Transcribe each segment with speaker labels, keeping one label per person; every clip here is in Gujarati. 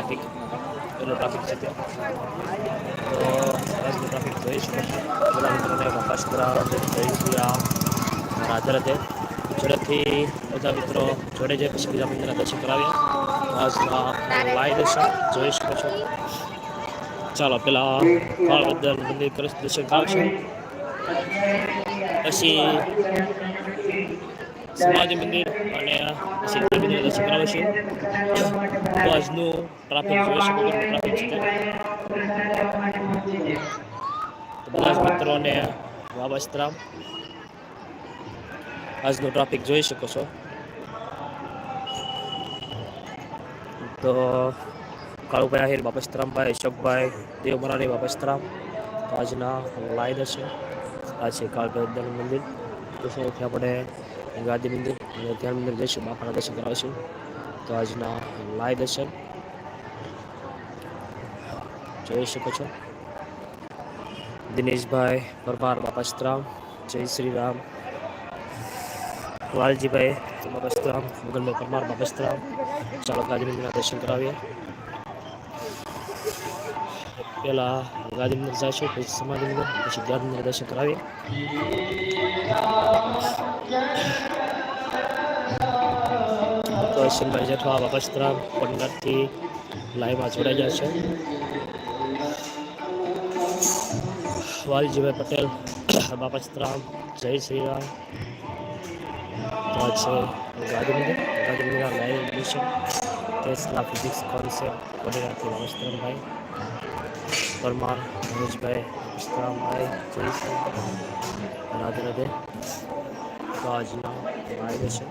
Speaker 1: ટ્રાફિક એટલો ટ્રાફિક છે ત્યાં. ટ્રાફિક જોઈ શકો છો બધા ઝડપથી બધા મિત્રો જોડે જાય પછી બીજા મંદિરના દર્શન કરાવ્યા આજના લાઈવ દર્શન જોઈ શકો છો ચાલો, પેલા કાળ બધા મંદિર કરે દર્શન કરાવશું. પછી સમાજ મંદિર અને પછી મંદિર દર્શન કરાવશું તો આજનું ટ્રાફિક જોઈ શકો છો ટ્રાફિક છે. બધા મિત્રોને વાબસ્તરામ આજનું ટ્રાફિક જોઈ શકો છો. તો કાળુભાઈ આહિર બાપસ્તરામભાઈ, અશોકભાઈ દેવમરાની બાપસ્તરામ. આજના લાઈન હશે. આ છે કાળભૈરવ મંદિર. સૌથી આપણે ગાંધી મંદિર અને ધ્યાન મંદિર જઈશું, બાપાના દર્શન કરાવીશું. તો આજના લાઈ દર્શન જોઈ શકો છો. દિનેશભાઈ પરમાર બાપસ્તરામ જય શ્રી રામ. વાલજીભાઈ બાપસ્તરામ મુગલભાઈ પરમાર બાપસ્તરામ ચાલો ગાંધી મંદિરના દર્શન કરાવીએ. પહેલા ગાંધી જાય જઈશું પછી સમાધિ અંદર, પછી મંદિર દર્શન કરાવીએ. સિંહભાઈ જેઠવા બાપસ્તરામ પંડરથી લાઈવમાં જોડાઈ ગયા છે. વાલજીભાઈ પટેલ બાપસ્ત્રામ જય શ્રી રામ. છે ગાંધી મંદિર ગાંધી મંદિરના live admission Tesla physics concept વડેરાથી બાપસ્તરામભાઈ Parmar Manojbhai Pushkarambhai Jaysinh, Radhe Radhe. તો આજના માર્ગ છે.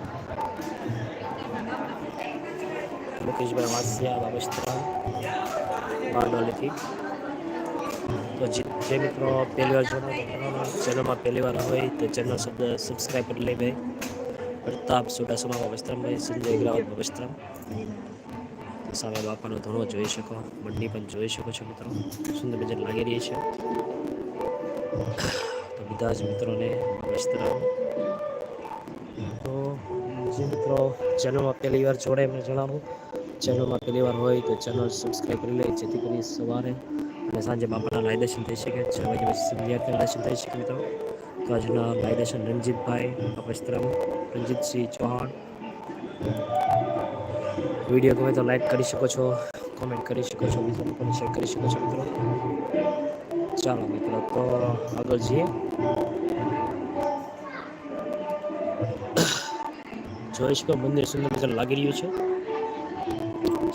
Speaker 1: મુકેશભાઈ વાસિયા બાબસ્તરામ બારડોલીથી. તો જે મિત્રો પહેલી વાર જોડાય ચેનલમાં પહેલી વાર હોય તો ચેનલ શબ્દ સબસ્ક્રાઈબ કરી લઈ ભાઈ પ્રતાપ સુડાસમા વસ્ત્રમભાઈ સંજય ગ્રાવત વસ્ત્રમ સામે બાપાનો ધોણો જોઈ શકો મંડી પણ જોઈ શકો છો મિત્રો. સુંદર મજા લાગી રહી છે. તો બધા જ મિત્રોને વસ્ત્રામ તો જે મિત્રો ચેનલમાં પહેલી વાર જોડે એમને જણાવું. ચેનલમાં પહેલી વાર હોય તો ચેનલ સબસ્ક્રાઈબ કરી લે, જેથી કરી સવારે અને સાંજે બાપાના લાય દર્શન થઈ શકે. છ વાગે પછી સંધ્યાના દર્શન થઈ શકે મિત્રો. તો આજના લાય દર્શન રણજીતભાઈ વસ્ત્રામ રણજીતસિંહ ચૌહાણ. વીડિયો ગમે તો લાઈક કરી શકો છો કોમેન્ટ કરી શકો છો, મિત્રો, પણ શેર કરી શકો છો, મિત્રો. ચાલો, મિત્રો, તો આગળ જઈએ. જોઈ શકો મંદિર સુંદર મજા લાગી રહ્યું છે.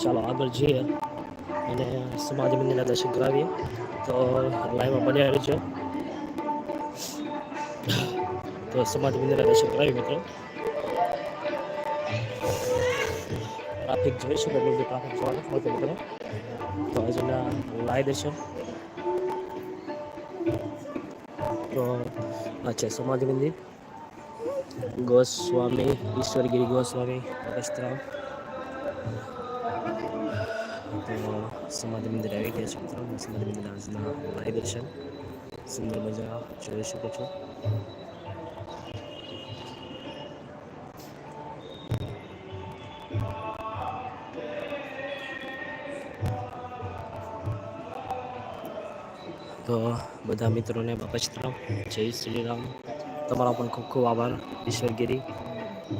Speaker 1: ચાલો, આગળ જઈએ અને સમાધિ મંદિરના દર્શન કરાવીએ. તો લાઈવમાં બન્યા રહેજો. તો સમાધિ મંદિરના દર્શન કરાવી મિત્રો. ટ્રાફિક જોઈ શકો બધું ટ્રાફિક જોવા નથી મળતું મિત્રો તો હજુના લાવી દર્શન. તો અચ્છા સમાધિ મંદિર. ગોસ્વામી, ઈશ્વરગીરી ગોસ્વામી વસ્ત્રામ તો સમાધિ મંદિર આવી ગયા છે મિત્રો. સમાધિ મંદિર આજના લાઈ દર્શન. સુંદર મજા જોઈ શકો છો. તો બધા મિત્રોને બાપચરામ જય શ્રી રામ. તમારો પણ ખૂબ ખૂબ આભાર ઈશ્વરગીરી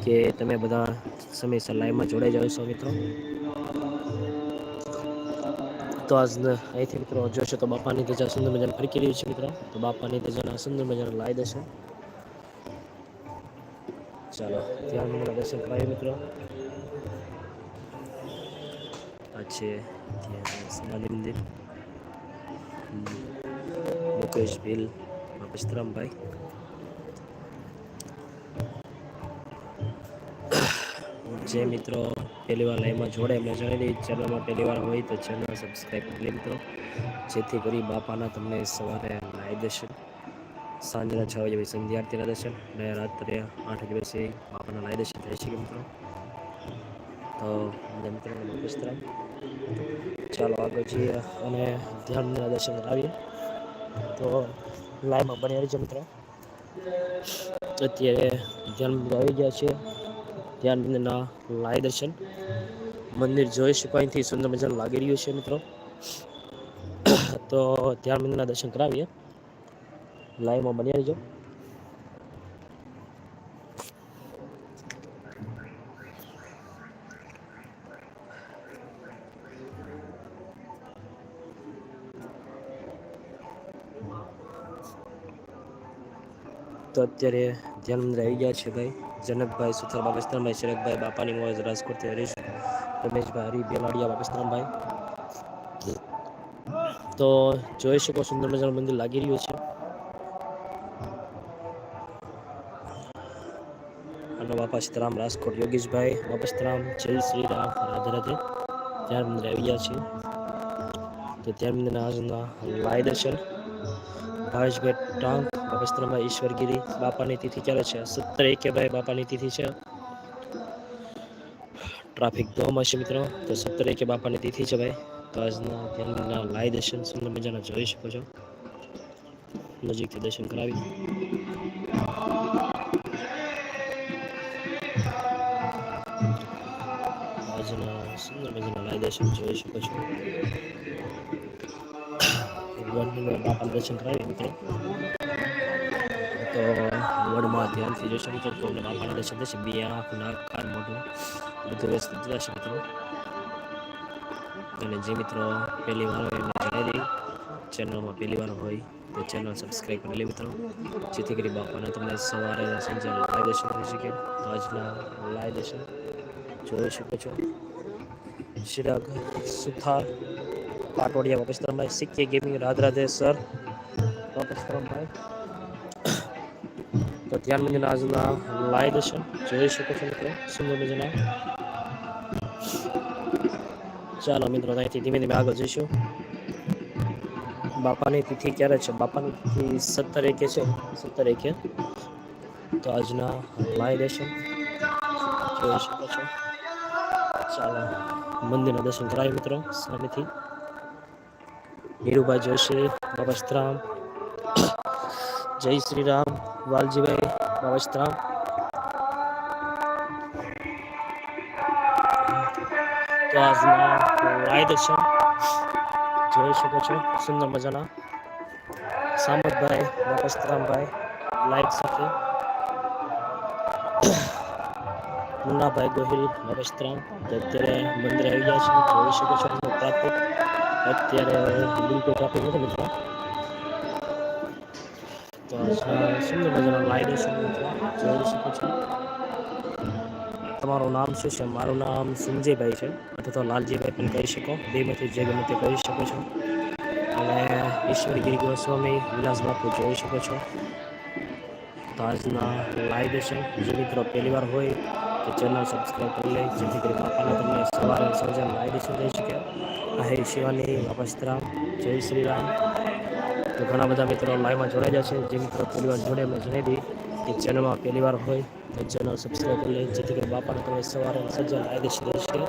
Speaker 1: કે તમે બધા સમયસર લાઈવમાં જોડાઈ જાઓ છો મિત્રો. તો આજ અહીંથી મિત્રો જોશો તો બાપાની ધજા સુંદર મજાને ફરકી રહ્યું છે મિત્રો. તો બાપાની ધજાના સુંદર મજાના લાઈ દેશે ચાલો, ધ્યાન મંદિરના દર્શન કરાવી મિત્રો. પછી ધ્યાન મંદિર. મુકેશ ભીલ વિશ્રામભાઈ જે મિત્રો પહેલી વાર લાઈવમાં જોડે એમને જણાવી ચેનલમાં પહેલી વાર હોય તો ચેનલ સબસ્ક્રાઈબ કરી મિત્રો. જેથી કરી બાપાના તમને સવારે લાઈ દર્શન સાંજના છ વાગે સંધ્યા આરતીના દર્શન અને રાત્રે આઠ વાગે પછી બાપાના લાઈ દર્શન થઈ શકે મિત્રો. તો મિત્રો વિશ્રામ ચાલો આગળ જઈએ અને ધ્યાનના દર્શન કરાવીએ. તો લાઈવમાં બની રહેજો મિત્રો. અત્યારે જન્મ આવી ગયા છે. ત્યાં મંદિરના લાઈ દર્શન. મંદિર જોઈ શકો અહીંથી સુંદર મજાનું લાગી રહ્યું છે મિત્રો. તો ત્યાં મંદિરના દર્શન કરાવીએ. લાઈવમાં બની રહીજો. તો અત્યારે ધ્યાન મંદિર આવી ગયા છે ભાઈ. જનકભાઈ સુથાર બાબસ્તરભાઈ શરકભાઈ બાપાની મોજ રાજકોટથી હરીશ, રમેશભાઈ, હરી બેલાડિયા પાકિસ્તાનભાઈ તો જોઈ શકો સુંદર મજાનું મંદિર લાગી રહ્યું છે. અને બાપા સીતારામ, રાજકોટ, યોગેશભાઈ બાપા સીતારામ જય શ્રી રામ, રાધે રાધે. ત્યાં મંદિર આવી ગયા છે. તો ત્યાં મંદિરના આજના લાય દર્શન. ભાવેશભાઈ ટાંક બાપસ્ત્રમભાઈ ઈશ્વરગીરી બાપાની તિથિ ક્યારે છે. સત્તર એકે ભાઈ બાપાની તિથિ છે. ટ્રાફિક દોમ હશે મિત્રો. તો સત્તર એકે બાપાની તિથિ છે ભાઈ. તો આજના ધ્યાનના લાઈ દર્શન સુંદર મજાના જોઈ શકો છો. નજીકથી દર્શન કરાવી. આજના સુંદર મજાના લાઈ દર્શન જોઈ શકો છો. બાપાના દર્શન કરાવી મિત્રો. તો વર્ડમાં ધ્યાનથી જોઈ શકો તો બાપાના દર્શન થશે બે આંખ મોઢું, બધું વ્યવસ્થિત જશે મિત્રો. અને જે મિત્રો પહેલી વાર એમને જણાવી ચેનલમાં પહેલી વાર હોય તો ચેનલ સબસ્ક્રાઈબ કરી લે મિત્રો. જેથી કરી બાપાને તમને સવારે સાંજે લાઈવ દર્શન કરી શકે. આજના લાઈવ દર્શન જોઈ શકો છો. શિરાગ, સુથાર પાટોડિયા વાપસ્તરમભાઈ સિક્કે ગેમિંગ રાધ રાધે સર વાપસ્તરમભાઈ તો ધ્યાન મંદિરના આજના લાઈવ દર્શન જોઈ શકો છો મિત્રો સુંદર મજાના ચાલો મિત્રો, અહીંથી ધીમે ધીમે આગળ જઈશું. બાપાની તિથિ ક્યારે છે? બાપાની તિથિ સત્તર એકે છે? સત્તર એકે તો આજના લાઈવ દર્શન જોઈ શકો છો. ચાલો, મંદિરના દર્શન કરાય મિત્રો, સામેથી. નીરુભાઈ જોશી બાબસ્તરામ જય શ્રી રામ વાલજીભાઈ બાબસ્તરામ તો આજના લાઈ દર્શન જોઈ શકો છો સુંદર મજાના સામતભાઈ બાબસ્તરામભાઈ લાઈટ સાથે મુન્નાભાઈ ગોહિલ બાબસ્તરામ અત્યારે મંદિર આવી ગયા છે જોઈ શકો છો ટ્રાફિક અત્યારે બિલકુલ ટ્રાફિક નથી મિત્રો તો સુંદર મજાના હશે જોઈ શકો છો. તમારું નામ શું છે? મારું નામ સંજયભાઈ છે. અથવા તો લાલજીભાઈ પણ કહી શકો. બેમાંથી જે ગમે તે કહી શકો છો. અને ઈશ્વરગીરી ગોસ્વામી, વિલાસ બાપુ જોઈ શકો છો. તો આજના દર્શન. જે મિત્રો પહેલી વાર હોય તો ચેનલ સબસ્ક્રાઈબ કરી લે. જેથી કરી બાપાને તમને સવારે લાઈવ દર્શન થઈ શકે. હે શિવાની અપસ્તરામ જય શ્રી રામ. તો ઘણા બધા મિત્રો લાઈવમાં જોડાઈ જશે. જે મિત્રો પહેલી વાર જોડે મેં જણાવી દઈ કે ચેનલમાં પહેલી વાર હોય તો ચેનલ સબસ્ક્રાઈબ કરી લે. જેથી કરી બાપાને તમે સવારે સજ્જન લાઈવ રહી શકે.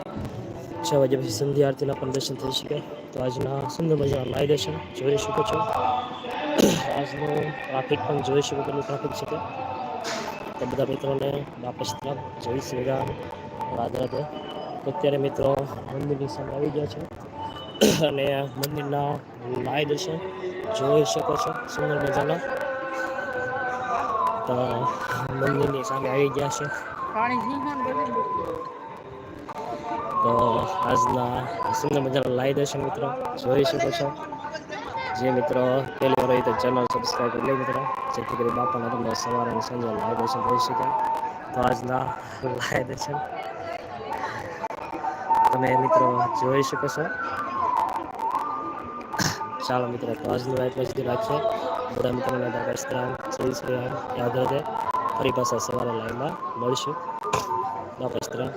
Speaker 1: છ વાગ્યા પછી સંધ્યા આરતીના પણ દર્શન થઈ શકે. તો આજના સુંદર મજાના લાઈવ દર્શન જોઈ શકો છો. આજનું ટ્રાફિક પણ જોઈ શકો કેટલું ટ્રાફિક છે તો. બધા મિત્રોને વાપસ તરફ જોઈ શ્રી રામ. રાધે રાધે. અત્યારે મિત્રો મંદિરની સામે આવી ગયા છે. અને મંદિરના લાય દર્શન જોઈ શકો છો સુંદર મજાના. તો મંદિરની સામે આવી ગયા છે. તો આજના સુંદર મજાના લાઈ દેશે મિત્રો જોઈ શકો છો. જે મિત્રો પહેલી વાર તો ચેનલ સબસ્ક્રાઈબ કરી લે મિત્રો. જેથી કરી બાપાના તમને સવારે અને સાંજે લાઈ દર્શન થઈ શકે. તો આજના લાઈ દર્શન તમે મિત્રો જોઈ શકો છો. ચાલો મિત્રો, તો આજનું લાઈવ પછી રાખીએ બધા મિત્રોને દરગાસ્તરામ શ્રી શ્રી રામ યાદ રહે લાઈવમાં મળશું. બાપસ્તરામ